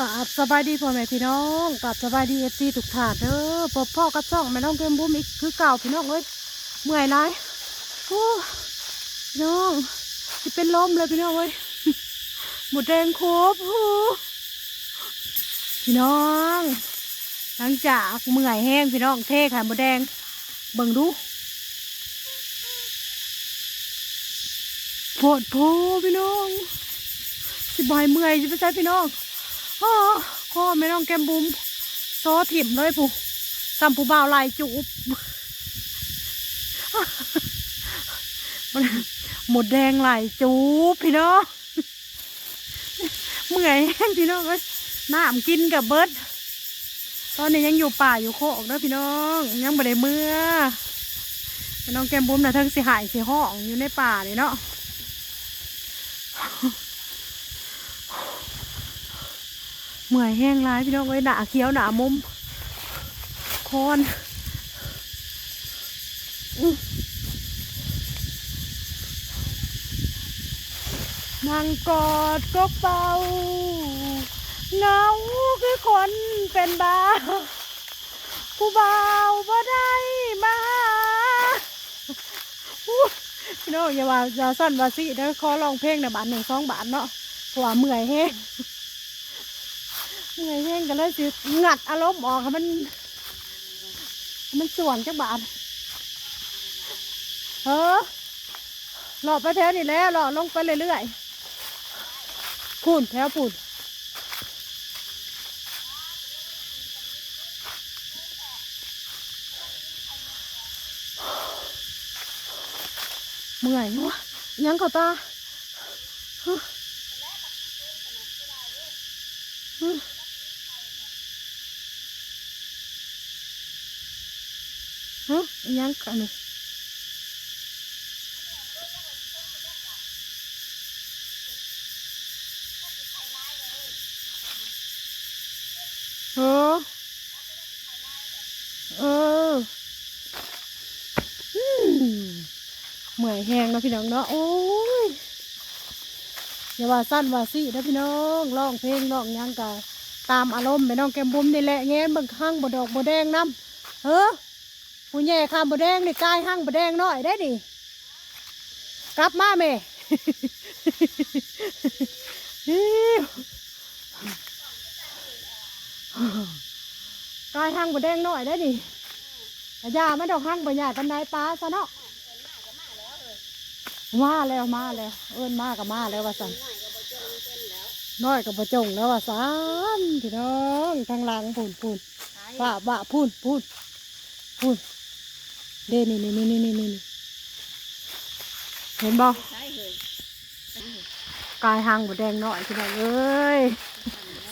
กราบสบายดีพ่อแม่พี่น้องกราบสบายดีเอฟซีทุกท่านเด้อพบพ่อกับช่องแม่น้องเกมบุ้มอีกคือเก่าพี่น้องเอ้ยเมื่อยไรโอ้พี่น้องจะเป็นลมเลยพี่น้องเอ้ยหมดแดงครบโอ้พี่น้อง หลังจากเมื่อยแห้งพี่น้องเทไข่หมดแดงเบิ่งดูโพดโพพี่น้องสิบายเมื่อยจะไปใช้พี่น้อง อ้อข้อไม่น้องแกมบุมโซถิ่มเลยผู้ซ้ำผู้บ่าวลายจูบมันหมดแดงไหลายจูบพี่น้องเมื่อยแห้งพี่น้องเอ้ยน้ำกินกับเบิร์ดตอนนี้ยังอยู่ป่าอยู่โคกเด้อพี่น้อง ยังบ่ได้เมื่อแม่น้องแกมบุมนะทั้งสิหายสิห้องอยู่ในป่านี่เนาะ เมื่อยแห้งร้ายพี่น้องเอ้ยหนาเขียวหนามุมคอนอื้อนั่งกอดกกเป่าเงาคือคนเป็นบ้าผู้เบาวบ่ได้มาพี่น้องอย่าว่าอย่าสั้นว่าสิเด้อขอร้องเพลงในบาทหนึ่งสองบาทเนาะเพราะว่าเมื่อยแห้ง เมื่อยแห้งกันเลยสิงัดอารมณ์ออกให้มันให้มันส่วนจักบาทเฮ้อหลอไปแถวนี่แหล้วหลอลงไปเรื่อยๆพูนแถวพูนเมื่อยวะยังเขาตาฮึ ฮะยังกันนี่เออเอออืมเมื่อยแหงนะพี่น้องเนาะโอ้ยอย่าว่าสั้นว่าสินะพี่น้องร้องเพลงร้องยังกะตามอารมณ์ไปน้องแก้มบุ้มนี่แหละแงนเบิ่งข้างบ่ดอกบ่แดงน้ำเออ ผู้ใหญ่ข้ามบแดงนี่กายห้างบแดงน้อยได้ดิกลับมาแม่กายห้างบแดงน้อยได้ดิกระยาไม่ดอกห้างบใหญ่ปันไดปลาซะเนาะมาแล้วมาแล้ว เอิ้นมากับมาแล้วว่าสันน้อยกับบจงแล้วว่าสันพี่น้องทางหลังพูนพูนว่าว่าพูนพูนพูน เด้นี่นี่นี่นี่นี่นี่เห็นบ่ใช่เลยกายหางบดแดงหน่อยพี่น้องเอ้ย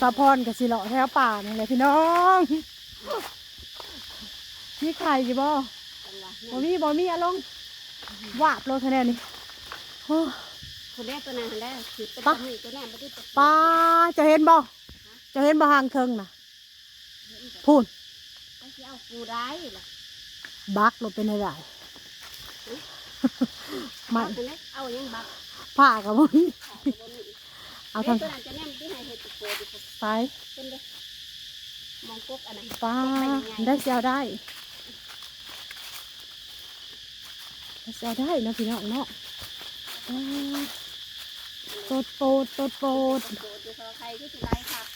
สะพอนกับสิเลาะแถวป่านี่แหละพี่น้องมีไข่อยู่บ่บ่มีบ่มีอะลงวาบเลยคะแนนนี่โอ้คนแรกตัวนั้นคนแรกคือเป็นปะตัวนี้ตัวนั้นไม่ได้ตัวป้าจะเห็นบ่จะเห็นบ่หางเทิงน่ะพูนก็จะเอาปูได้ล่ะ บักลงเป็นอะไรไม่เอาตัวนั้นเอายังบักผ้ากับมึงเอาเอาตัวทางนั้นจะแนมที่ไหนเห็ดตัวปูดิซ้ายเป็นเลยมองกบอันนั้นป้าไปยังไงได้เสียวได้ได้เสียวได้นะพี่น้องเนาะป้าโตดโปดโตดโปดโดดอยู่กับใครก็จะไล่ครับ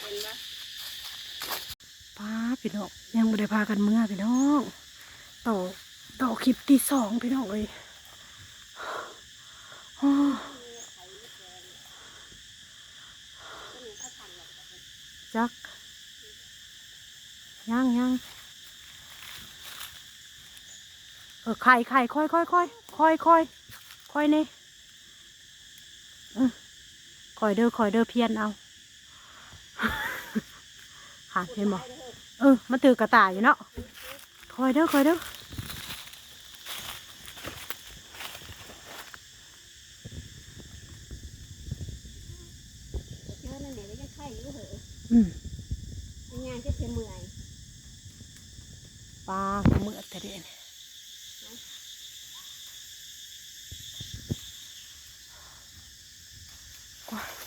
เป็นปะ้าพี่น้องยังไม่ได้พากันเมื่อพี่น้องต่อต่อคลิปที่สองพี่น้องเลยจักยังยังเออไข่ไข่ค่อยค่อยค่อยค่อยค่อยค่อยนี่คอยเด้อคอยเด้อเพียนเอาหาเห็นบ่ เออมันถือกระต่ายอยู่เนาะค่อยเด้อค่อยเด้อเจอนั่นเดี๋ยวจะไข่อยู่เหอะอืมงานจะเพียเมื่อยปลาเมื่อแต่เด่น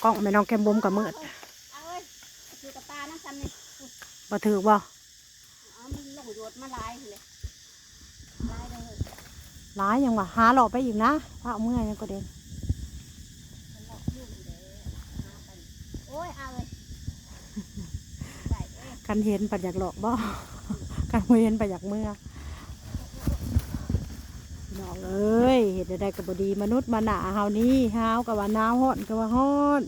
กล้องแม่น้องแก้มบุ้มกับเมื่อเอาเว้ย บ่ถือบ่เอามันลงโยดมาลายเลยลายเลยหลายยังวะหาหลอกไปอีกนะพระเอาเมื่อยยังก็เด่นมันหลอกยุ่งเลยหาไปโอ้ยเอาเลยได้เอ้ยกันเห็นปัดอยากหลอกบ่กันบ่เห็นปัดอยากเมื่อหลอกเอ้ยเห็ดได้กับบดีมนุษย์มาหนาเฮานี้เฮากับว่าหนาวฮ้อนกับว่าฮ้อน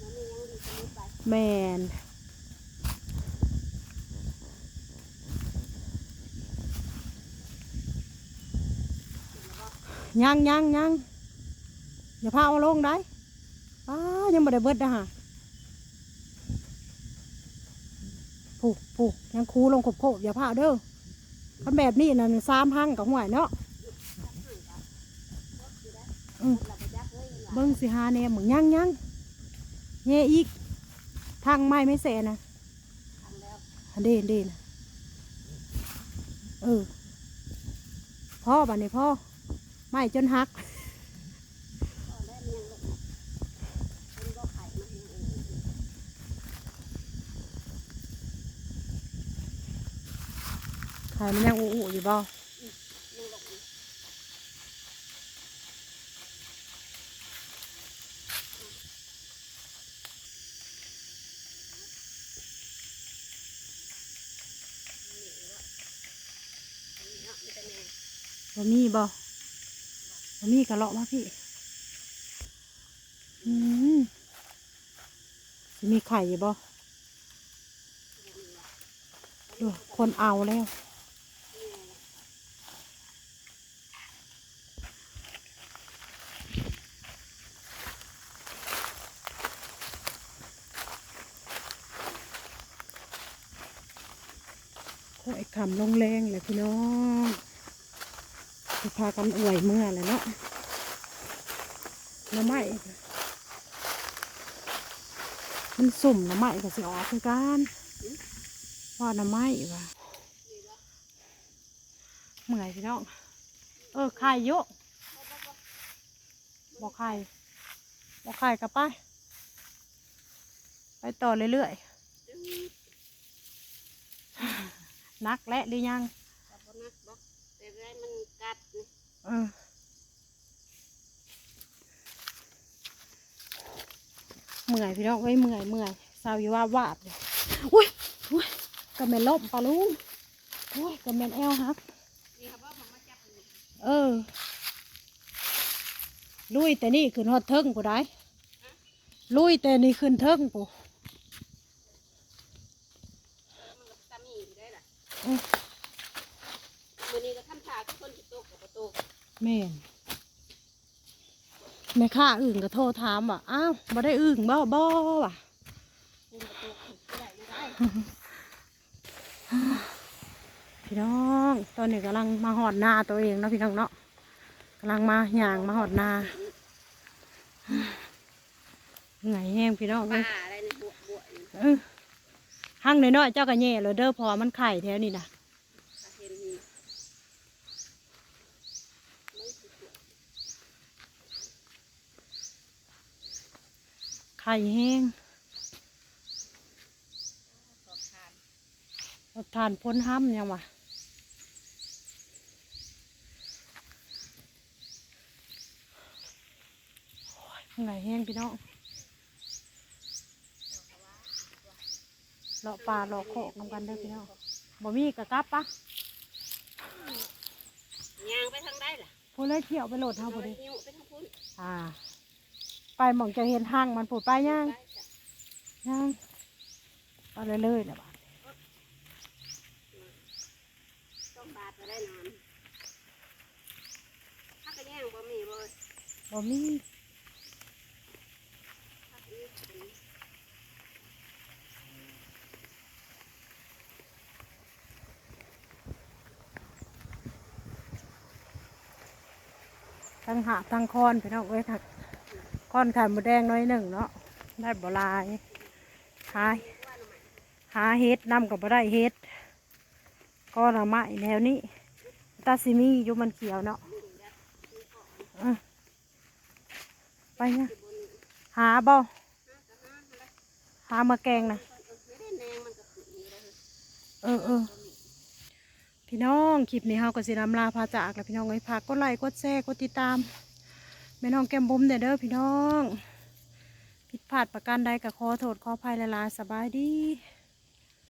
มันมียังดีสมุดไปแม่น ยังยังยังอย่าพาเอาลงได้ป้ายังไม่ได้เบิดนะฮะผูกผูกยังคูลงขบโขบอย่าพาเด้อคันแบบนี้นั่นสามพังกับห่วยเนาะเราไปยักเลยหาเบิ้งสิหาแหนมมึงยังยังแย่อีก ทางไม้ไม่แสนะทำแล้วเด่นเด่นเออพ่อบันนี้พ่อ ไม่จนหักไมียงลงมันก็ไข่มันเองไข่มันยังอูอยู่บ่มันลงบ่มีบ่บ่ มีกระเลาะมาพี่อืมมีไข่อยู่บ่ดูคนเอาแล้วโอ้ยคำลงแรงเลยพี่น้อง พากันอวยเมื่อเลยเนาะน้ำไม้มันสุ่มน้ำไม้ก็สิออกคือกันว่าหน้ำไม้ว่ะเมื่อยพี่น้อง เออไข่เยอะบอกไข่บอกไข่กับไปไปต่อเรื่อยๆนักและหรือยังบนัก บอกแต่ไรมันกัดนี่เออเมื่อยพี่น้องเอ้ยเมื่อยเมื่อยเศร้าอยู่ว่าบวาบเลยอุ้ยอุ้ยกระเมนล่มปลาลุงอุ้ยกระเมนแอลครับนี่ครับว่ามันมาจับนี่เออลุยแต่นี่ขึ้นฮอดเทิงผู้ได้ลุยแต่นี่ขึ้นเทิงผู้มันกับตามีอยู่ได้ล่ะ อืม มือนี้ก็ทำฉากคนจิตโตกับประตูแม่นแม่ข้าอึ่งก็โทรถามว่าอ้าวบ่ได้อึ่งบ่บ่ว่ะคุมประตูไม่ได้ไม่ได้พี่น้องตอนนี้กำลังมาหอดนาตัวเองเนาะพี่น้องเนาะกำลังมาหย่างมาหอดนาเหนื่อยแห้งพี่น้องปเลลายอะไรในบวบวนี่เออหั่งน้อยๆเจ้าก็แย่เลยเด้อเพอมันไข่แถวนี้นะ ถ้าเห็นนี่ไม่สิตัว ไข่แห้งสอบทานเอาทานพ้นห้ำยังวะโอ้ยเหนื่อยแห้งพี่น้องเลาะปลาเลาะโขกนำกันเด้อพี่น้องบ่มีกะกลับปะยางไปทางได้ล่ะพูดเลยเที่ยวไปโหลดเท่าพอดีนิ้วไปทางพุ่นอ่า ไปหมองจะเห็นทางมันปวดไปย่างได้จ้ะย่างไปเรื่อยๆนะบ้าดต้องบาดไปได้นานถ้าก็แย่งบ่มีบ่บ่มีถ้าก็นี่เป็นทั้งหาทั้งคอนพี่น้องเอ้ยถัก คอนไข่มูแดงน้อยหนึ่งเนาะได้บ่หลายหาหาเฮ็ดนำกับบ่ได้เฮ็ดก็ละไม้แนวนี้ตาซิมีอยู่มันเขียวเนาะออไปเนี่ยหาบ่หามาแกงนะเออเออพี่น้องคลิปนี้เฮาก็สินำลาพาจากแล้วพี่น้องไว้พักกดไลค์กดแชร์กดติดตาม ม่น้องแก้มบุ้มเด้อเด้อพี่น้อง ผิดพลาดประการใดก็ขอโทษขออภัยละลาสบายดี